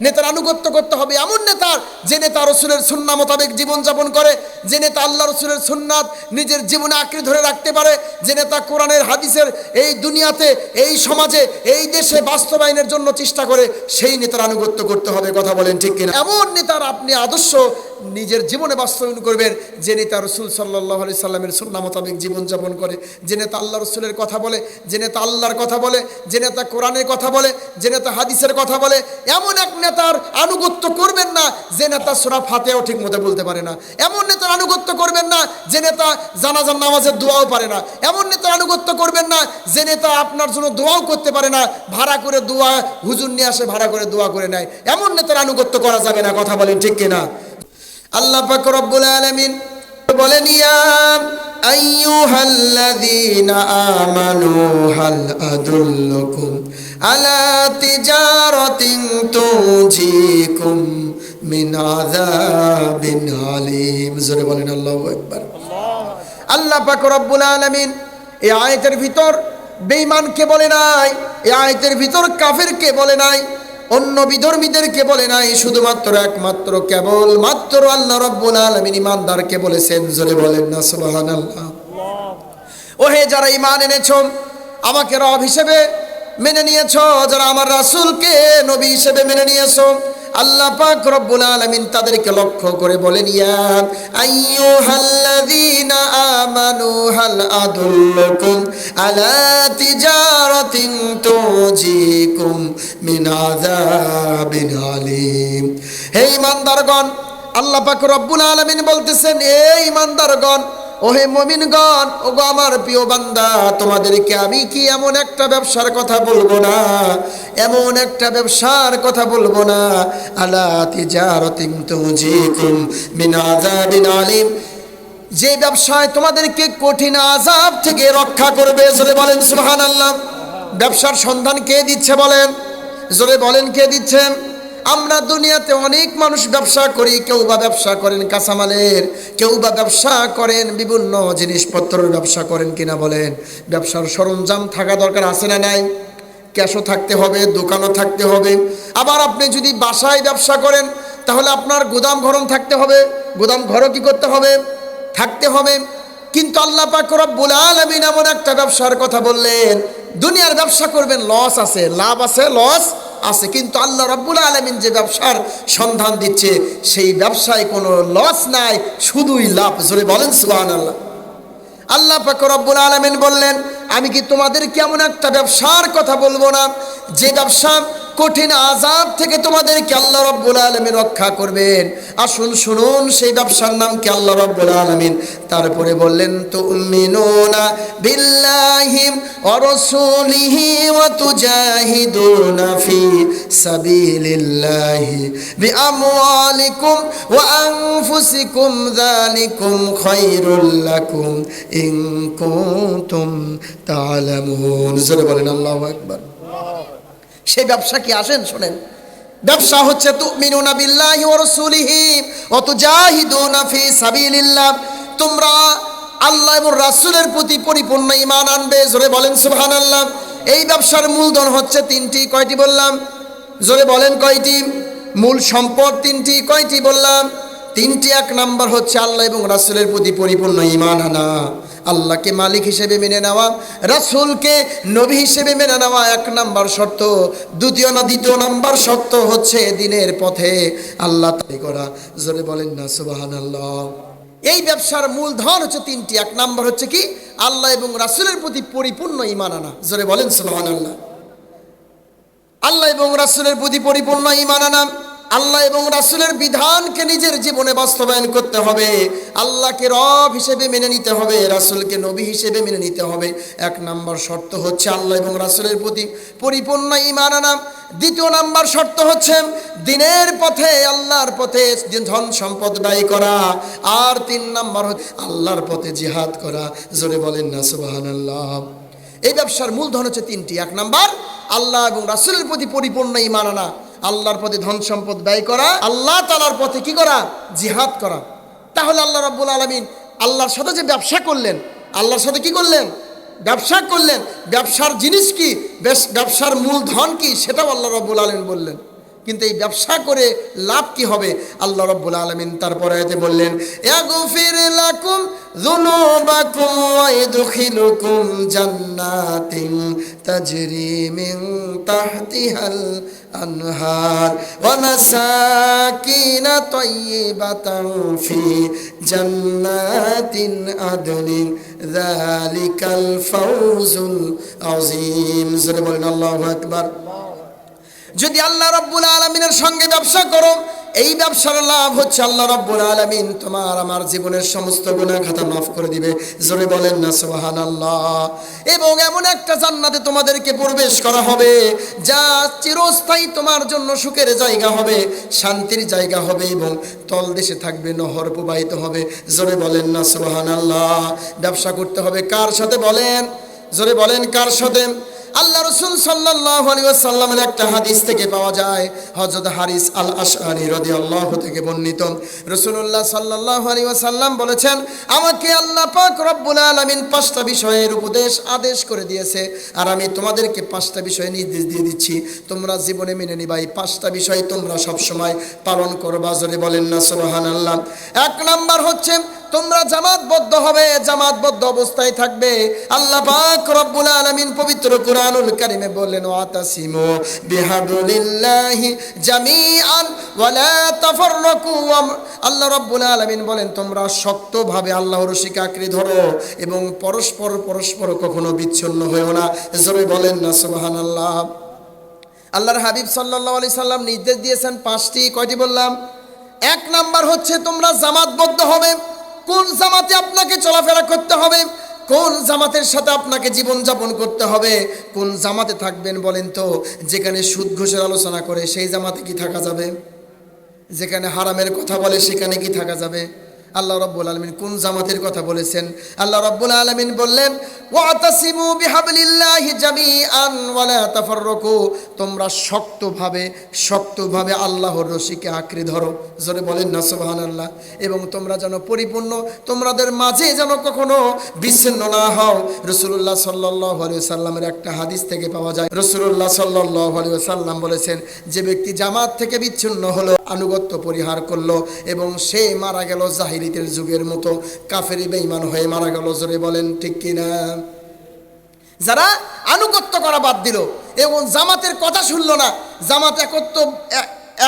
নেতার আনুগত্য করতে হবে। এমন নেতার যে নেতা রসুলের সুন্না মোতাবেক জীবনযাপন করে, যে নেতা আল্লাহ রসুলের সুন্নাত নিজের জীবনে আঁকড়ে ধরে রাখতে পারে, যে নেতা কোরআনের, হাদিসের এই দুনিয়াতে, এই সমাজে, এই দেশে বাস্তবায়নের জন্য চেষ্টা করে, সেই নেতার আনুগত্য করতে হবে। কথা বলেন ঠিক কিনা? এমন নেতার আপনি আদর্শ নিজের জীবনে বাস্তবায়ন করবেন, যে নেতা রসুল সাল্লাহ আলি সাল্লামের সুন্না মোতাবেক জীবনযাপন করে, যে নেতা আল্লাহ রসুলের কথা বলে, যে নেতা আল্লাহর কথা বলে, যে নেতা কোরআনের কথা বলে, যে নেতা হাদিসের কথা বলে, এমন এক নেতার আনুগত্য করবেন না, যে নেতা সোরা ফাতেও ঠিক মতো বলতে পারে না। এমন নেতার আনুগত্য করবেন না, যে নেতা জানাজান নামাজের দোয়াও পারে না। এমন নেতার আনুগত্য করবেন না, যে নেতা আপনার জন্য দোয়াও করতে পারে না, ভাড়া করে দোয়া, হুজুর নিয়ে আসে ভাড়া করে দোয়া করে নেয়। এমন নেতার আনুগত্য করা যাবে না, কথা বলেন ঠিক কিনা? আল্লাহ পাক রব্বুল আলামিন বলেন, ইয়া আইয়ুহাল্লাযীনা আমানু হাল আদুল্লুকুম আলা তিজারাতিন তুজিকুম মিন আযাবিন আলীম। জোরে বলেন, আল্লাহু আকবার। আল্লাহ পাক রব্বুল আলামিন এই আয়াতের ভিতর বেঈমানকে বলে নাই, এই আয়াতের ভিতর কাফেরকে বলে নাই অন্য বিধর্মীদেরকে বলে নাই, শুধুমাত্র একমাত্র কেবল মাত্র আল্লাহ রব্বুল আলমিন ইমানদারকে বলেছেন, জোরে বলেন না ও ওহে যারা ইমান এনেছ, আমাকে রব হিসেবে মেনে নিয়েছ, যারা আমার রাসুলকে নবী হিসেবে মেনে নিয়েছো আল্লাহ পাক রব্বুল আলামিন তাদেরকে লক্ষ্য করে বলেন, ইয়া আইয়ুহাল্লাযীনা আমানু, হাল আদুল্লুকুম আলা তিজারাতিন তুজিকুম মিন আযাবিন আলীম। হে ঈমানদারগণ আল্লাহ পাক রব্বুল আলামিন বলতেছেন হে ঈমানদারগণ ওহে মমিনগণ, ওগো আমার প্রিয় বান্দা, তোমাদেরকে আমি কি এমন একটা ব্যবসার কথা বলব না? এমন একটা ব্যবসার কথা বলব না? আলা যে ব্যবসায় তোমাদেরকে কঠিন আযাব থেকে রক্ষা করবে, জোরে বলেন সুবহানাল্লাহ। ব্যবসার সন্ধান কে দিচ্ছে বলেন? জোরে বলেন কে দিচ্ছেন? আমরা দুনিয়াতে অনেক মানুষ ব্যবসা করি, কেউ বা ব্যবসা করেন কাঁচামালের, কেউ বা ব্যবসা করেন বিভিন্ন জিনিসপত্রের ব্যবসা করেন কিনা বলেন। ব্যবসার সরঞ্জাম থাকা দরকার আছে না নাই? ক্যাশও থাকতে হবে, দোকানও থাকতে হবে। আবার আপনি যদি বাসায় ব্যবসা করেন, তাহলে আপনার গোদাম ঘরম থাকতে হবে। গোদাম ঘরও কি করতে হবে? থাকতে হবে। কিন্তু আল্লাহ পাক রব্বুল আলামিন এমন একটা ব্যবসার কথা বললেন, দুনিয়ার ব্যবসা করবেন লস আছে, লাভ আছে লস আছে। কিন্তু আল্লাহ রব্বুল আলমিন যে ব্যবসার সন্ধান দিচ্ছে, সেই ব্যবসায় কোনো লস নাই, শুধুই লাভ। জোরে বলেন সুহান আল্লাহ আল্লাহ পাকর রব্বুল আলমিন বললেন, আমি কি তোমাদের কেমন একটা ব্যবসার কথা বলব না? যে ব্যবসা কঠিন আজাব থেকে তোমাদেরকে আল্লাহ রব্বুল আলমিন রক্ষা করবেন। আসুন শুনুন, সেই ব্যবসার নাম কি আল্লাহ রব্বুল আলমিন? তারপরে বললেন তো মিনুনা বিল্লাহিম অরসুলিহি ওয়া তুজাহিদুনা ফি সাবিলিল্লাহি বিআমওয়ালিকুম ওয়া আনফুসিকুম যালিকুম খায়রুল লাকুম ইন কুনতুম তা'লামুন জোরে বলেন, আল্লাহু আকবার। সেই ব্যবসা কি আসেন শোনেন। ব্যবসা হচ্ছে তুমিনুনা বিল্লাহি ওয়া রাসূলিহি ওয়া তুজাহিদুনা ফি সাবিলিল্লাহ। তোমরা আল্লাহ এবং রাসূলের প্রতি পরিপূর্ণ ঈমান আনবে, জোরে বলেন সুবহানাল্লাহ। এই ব্যবসার মূলধন হচ্ছে তিনটি, কয়টি বললাম? জোরে বলেন কয়টি? মূল সম্পদ তিনটি, কয়টি বললাম? তিনটি, এক নাম্বার হচ্ছে আল্লাহ এবং রাসূলের প্রতি পরিপূর্ণ ঈমান আনা। আল্লাহকে মালিক হিসেবে মেনে নেওয়া, রাসূলকে নবী হিসেবে মেনে নেওয়া এক নাম্বার শর্ত। দ্বিতীয় না দ্বিতীয় নাম্বার শর্ত হচ্ছে দিনের পথে আল্লাহ তাই করা। জোরে বলেন না সুবাহান আল্লাহ এই ব্যবসার মূলধন হচ্ছে তিনটি। এক নাম্বার হচ্ছে কি? আল্লাহ এবং রাসূলের প্রতি পরিপূর্ণ ঈমান আনা। জোরে বলেন সুবহানাল্লাহ। আল্লাহ আল্লাহ এবং রাসূলের প্রতি পরিপূর্ণ ঈমান আনা। আল্লাহ এবং রাসূলের বিধানকে নিজের জীবনে বাস্তবায়ন করতে হবে। আল্লাহকে রব হিসেবে মেনে নিতে হবে, রাসূলকে নবী হিসেবে মেনে নিতে হবে। এক নম্বর শর্ত হচ্ছে আল্লাহ এবং রাসূলের প্রতি পরিপূর্ণ ইমান আনা। দ্বিতীয় নাম্বার শর্ত হচ্ছে দিনের পথে, আল্লাহর পথে ধন সম্পদ ব্যয় করা। আর তিন নাম্বার আল্লাহর পথে জিহাদ করা। জোরে বলেন না, সুবহানাল্লাহ। এই ব্যবসার মূলধন হচ্ছে তিনটি। এক নাম্বার, আল্লাহ এবং রাসূলের প্রতি পরিপূর্ণ ঈমান আনা। আল্লাহর পথে ধন সম্পদ ব্যয় করা, আল্লাহ তালার পথে কি করা? জিহাদ করা। তাহলে আল্লাহ রব্বুল আলমিন আল্লাহর সাথে যে ব্যবসা করলেন, আল্লাহর সাথে কি করলেন? ব্যবসা করলেন। ব্যবসার জিনিস কি? ব্যবসার মূলধন কি? সেটাও আল্লাহ রব্বুল আলমিন বললেন। কিন্তু এই ব্যবসা করে লাভ কি হবে? আল্লাহ রব্বুল আলমিন তারপরে এতে বললেন, ইয়াগফির লাকুম যুনুবাকুম ওয়া ইদখিলুকুম জান্নাতিন তাজরি মিন তাহতিহাল আনহার ওয়া মাসাকিন তাইয়্যিবাতান ফি জান্নাতিন আদনিন যালিকাল ফাওজুল আযীম। জোরে বলেন, আল্লাহু আকবার। যদি আল্লাহ রব্বুল আলমিনের সঙ্গে ব্যবসা করো, এই ব্যবসার লাভ হচ্ছে আল্লাহ রব্বুল আলমিন তোমার আমার জীবনের সমস্ত গুণা খাতা মাফ করে দিবে। জোরে বলেন না সোহান আল্লাহ এবং এমন একটা জান্নাতে তোমাদেরকে প্রবেশ করা হবে, যা চিরস্থায়ী তোমার জন্য সুখের জায়গা হবে, শান্তির জায়গা হবে এবং তল দেশে থাকবে, নহর প্রবাহিত হবে। জোরে বলেন না সোহান আল্লাহ ব্যবসা করতে হবে কার সাথে বলেন? জোরে বলেন কার সাথে? আল্লাহ রসুল সাল্লাহ সাল্লামের একটা হাদিস থেকে পাওয়া যায় হজরত হারিস আল আশআরি রদি আল্লাহ থেকে বর্ণিত। রসুল্লাহ সাল্লাহ আলী সাল্লাম বলেছেন, আমাকে আল্লাহ পাক রব্বুল আলমিন পাঁচটা বিষয়ের উপদেশ, আদেশ করে দিয়েছে, আর আমি তোমাদেরকে পাঁচটা বিষয় নির্দেশ দিয়ে দিচ্ছি। তোমরা জীবনে মেনে নিবা, এই পাঁচটা বিষয় তোমরা সবসময় পালন করবা। জোরে বলেন না সোহান আল্লাহ এক নাম্বার হচ্ছে তোমরা জামাতবদ্ধ হবে, জামাতবদ্ধ অবস্থায় থাকবে। আল্লাহ পাক রব্বুল আলামিন পবিত্র কুরআনুল কারীমে বললেন, ওয়াতাসিমু বিহাবলিল্লাহি জামিআন ওয়ালা তাফাররাকু আল্লাহ রব্বুল আলামিন বলেন, তোমরা শক্তভাবে আল্লাহর রশিকে আঁকড়ে ধরো এবং পরস্পর পরস্পর কখনো বিচ্ছিন্ন হয়েও না। জোরে বলেন না, সুবহানাল্লাহ। আল্লাহর হাবিব সাল্লাল্লাহু আলাইহি সাল্লাম নির্দেশ দিয়েছেন পাঁচটি, কয়টি বললাম? এক নাম্বার হচ্ছে, তোমরা জামাতবদ্ধ হবে। কোন জামাতে আপনাকে চলাফেরা করতে হবে? কোন জামাতের সাথে আপনাকে জীবনযাপন করতে হবে? কোন জামাতে থাকবেন বলেন তো? যেখানে সুদ ঘোষের আলোচনা করে, সেই জামাতে কি থাকা যাবে? যেখানে হারামের কথা বলে, সেখানে কি থাকা যাবে? আল্লাহ রব্বুল আলমিন কোন জামাতের কথা বলেছেন? আল্লাহ রব্বুল আলমিন বললেন তোমরা শক্তভাবে শক্তভাবে আল্লাহর রশিকে আঁকড়ে ধরো। জোরে বলেন না, সুবহানাল্লাহ। এবং তোমরা যেন পরিপূর্ণ, তোমাদের মাঝে যেন কখনো বিচ্ছিন্ন না হও। রসুল্লাহ সাল্লাহ সাল্লামের একটা হাদিস থেকে পাওয়া যায়। রসুল্লাহ সাল্লাহ সাল্লাম বলেছেন, যে ব্যক্তি জামাত থেকে বিচ্ছিন্ন হলো, আনুগত্য পরিহার করল এবং সে মারা গেল জাহিরিতের যুগের মতো কাফেরি বেঈমান হয়ে মারা গেল, জোরে বলেন, ঠিক কিনা? যারা আনুগত্য করা বাদ দিল এবং জামাতের কথা শুনলো না, জামাত একত্র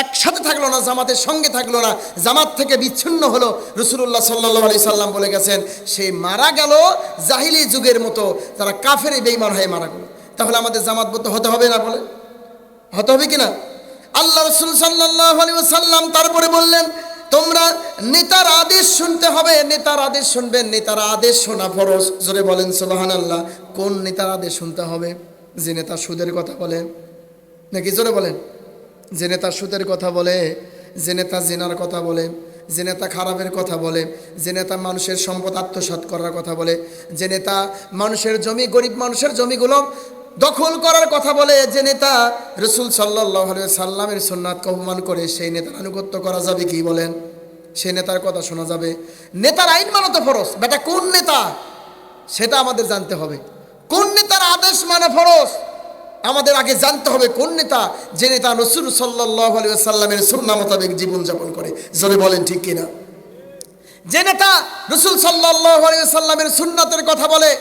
একসাথে থাকল না, জামাতের সঙ্গে থাকল না, জামাত থেকে বিচ্ছিন্ন হলো রসুল্লাহ সাল্লাহ আলি সাল্লাম বলে গেছেন, সে মারা গেল জাহিলি যুগের মতো, তারা কাফের বেইমান হয়ে মারা গেল। তাহলে আমাদের জামাতবদ্ধ হতে হবে না বলে? হতে হবে কিনা আল্লাহ রসুল সাল্লাহ আলী সাল্লাম তারপরে বললেন তোমরা নেতার আদেশ শুনতে হবে, নেতার আদেশ শুনবেন নেতার আদেশ শোনা ফরজ। জোরে বলেন সোবাহান আল্লাহ কোন নেতার আদেশ শুনতে হবে? যে নেতা সুদের কথা বলে। নাকি জোরে বলেন? যে নেতা সুদের কথা বলে, যে নেতা জেনার কথা বলে, যে নেতা খারাপের কথা বলে, যে নেতা মানুষের সম্পদ আত্মসাৎ করার কথা বলে, যে নেতা মানুষের জমি, গরিব মানুষের জমিগুলো দখল করার কথা বলে যে নেতা রসুল সাল্লাহ সাল্লামের সোননাথকে অপমান করে, সেই নেতার আনুগত্য করা যাবে কি বলেন? সেই নেতার কথা শোনা যাবে। নেতার আইন মানো তো ফরজ। বেটা, কোন নেতা? সেটা আমাদের জানতে হবে। কোন নেতার আদেশ মানে ফরস আমাদের আগে জানতে হবে কোন নেতা যে নেতা রসুল সাল্লাহ সাল্লামের সুন্না মোতাবেক জীবনযাপন করে। জোরে বলেন, ঠিক কিনা? যে নেতা রসুল সাল্লাহ সাল্লামের সুন্নাতের কথা বলে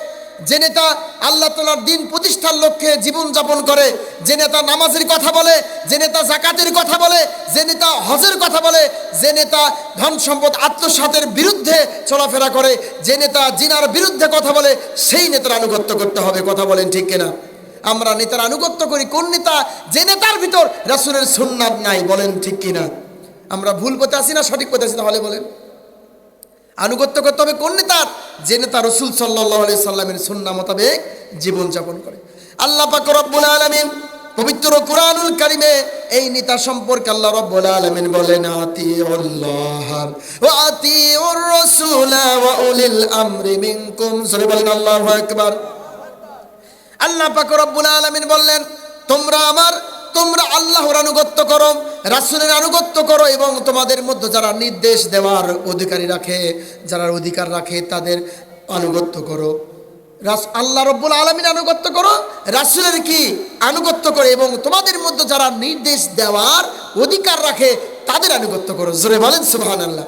যে নেতা আল্লাহ তালার দিন প্রতিষ্ঠার লক্ষ্যে জীবনযাপন করে, যে নেতা নামাজের কথা বলে, যে নেতা জাকাতের কথা বলে, যে নেতা হজের কথা বলে, যে নেতা ধন সম্পদ আত্মসাতের বিরুদ্ধে চলাফেরা করে, যে নেতা জিনার বিরুদ্ধে কথা বলে, সেই নেতার আনুগত্য করতে হবে, কথা বলেন ঠিক কিনা? আমরা নেতার আনুগত্য করি, কোন নেতা? যে নেতার ভিতর রাসুলের সুন্নাত নাই, বলেন ঠিক কিনা? আমরা ভুল পথে আসি না সঠিক পথে আসি তাহলে বলেন। আনুগত্য করতে হবে কোন নেতার? যে নেতা রসুল সাল্লাহ আলি সাল্লামের সুন্না মোতাবেক জীবনযাপন করে। আল্লাহ পাক রব্বুল আলমিন পবিত্র কুরআনুল কারিমে এই নেতা সম্পর্কে আল্লাহ রব্বুল আলামিন বলেন আতিউল্লাহ ওয়া আতিউর রাসূল ওয়া উলিল আমরি মিনকুম। সরে বলেন, আল্লাহু আকবার। আল্লাহ পাক রব্বুল আলামিন বললেন, তোমরা আমার তোমরা আল্লাহর আনুগত্য করো, রাসূলের আনুগত্য করো এবং তোমাদের মধ্যে যারা নির্দেশ দেওয়ার অধিকারী রাখে, যারা অধিকার রাখে তাদের আনুগত্য করো। রাস- আল্লাহ রব্বুল আলমিন আনুগত্য করো, রাসুলের কি আনুগত্য করো এবং তোমাদের মধ্যে যারা নির্দেশ দেওয়ার অধিকার রাখে তাদের আনুগত্য করো। জোরে বলেন সুবহান আল্লাহ